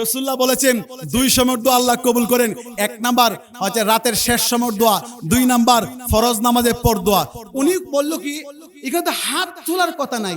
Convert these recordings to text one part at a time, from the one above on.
রসুল্লাহ বলেছেন, দুই সময়ের দোয়া আল্লাহ কবুল করেন। এক নাম্বার হচ্ছে রাতের শেষ সময়ের দোয়া, দুই নাম্বার ফরজ নামাজের পর দোয়া। উনি বলল কি, এখানে হাত তোলার কথা নাই।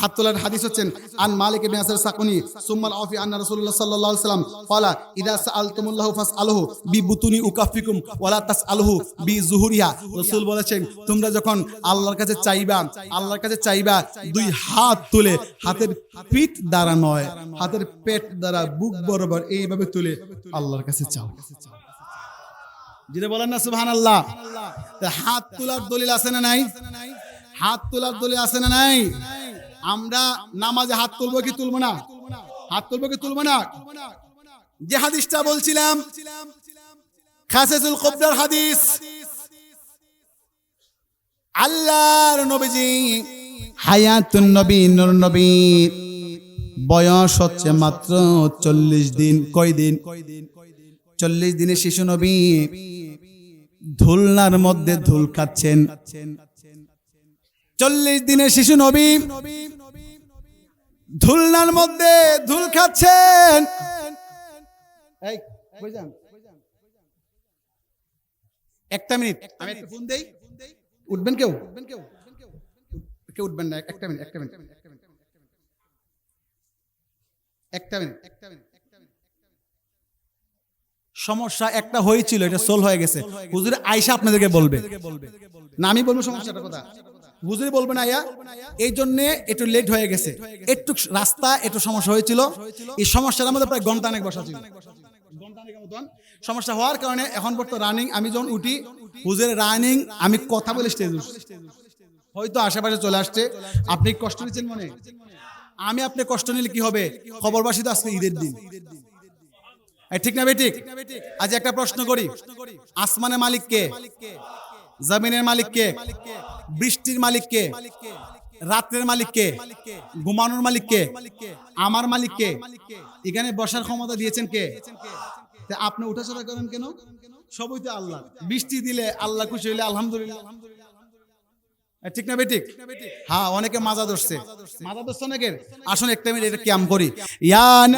হাত তোলার হাদিস হচ্ছেন, আন মালিক ইবনে সাকুনি, সুম্মাল আফি রাসূলুল্লাহ সাল্লাল্লাহু আলাইহি ক্বালা, ইদা ফাসআলহু উকাফিকুম ওয়ালা তাসআলহু রাসূল বলেছেন, তোমরা যখন আল্লাহর কাছে চাইবা, আল্লাহর কাছে চাইবা, দুই হাত তুলে হাতের পিঠ দ্বারা নয়, হাতের পেট দ্বারা বুক বরাবর এইভাবে তুলে আল্লাহর কাছে চাও। যেটা বলেন না হাত তোলার দলিল আছে না নাই? হাত তোলার দলিল আছে না নাই? আমরা নামাজে হাত তুলবো কি তুলবো না? হাত তুলবো কি তুলবো না? যে হাদিসটা বলছিলাম, খাসেসুল কবদার হাদিস, আল্লাহর নবীজি হায়াতুন নবী, নূর নবী, বয়স হচ্ছে মাত্র চল্লিশ দিন, কয় দিন? চল্লিশ দিনের শিশু নবী, ধুলনার মধ্যে ধুল খাচ্ছেন। চল্লিশ দিনের শিশু নবী। ধুলনার মধ্যে ধুল খাচ্ছেন? একটা মিনিট। আমি একটা ফোন দেই। উঠবেন কেউ? কেউ উঠবেন না। একটা মিনিট একটা মিনিট। একটা মিনিট। একটা মিনিট সমস্যা একটা হয়েছিল এটা সোল হয়ে গেছে। হুজুর আয়সা আপনাদেরকে বলবে। না আমি বলব সমস্যাটা কথা। হুজুরি বলবে না আয়া, এই জন্য একটু লেট হয়ে গেছে। একটু রাস্তা, একটু সমস্যা হয়েছিল। এই সমস্যার মধ্যে প্রায় ঘণ্টা অনেক বসা ছিল। সমস্যা হওয়ার কারণে এখন বর্তমান রানিং আমি যখন উঠি, হুজুরের রানিং আমি কথা বলে স্টেজ হয়তো আশেপাশে চলে আসছে। আপনি কষ্ট নিচ্ছেন মনে? আমি আপনি কষ্ট নিলে কি হবে? খবরবাসী তো আজকে ঈদের দিন। ঠিক না বেঠিক আজ একটা প্রশ্ন করি। আসমানের মালিক কে? জমিনের মালিক কে? বৃষ্টির মালিক কে রাত্রের মালিক কে ঘুমানোর মালিক কে আমার মালিক কে এখানে বসার ক্ষমতা দিয়েছেন কে? আপনি উঠাচড়া করেন কেন? সবই তো আল্লাহ। বৃষ্টি দিলে আল্লাহ খুশি হইলে আলহামদুলিল্লাহ। ঠিক না বেঠিক হ্যাঁ অনেকে মাজা ধরছে। মাজা ধরছে অনেকের। আসুন, একটা মিনিট এটা ক্যাম করি। ইয়ান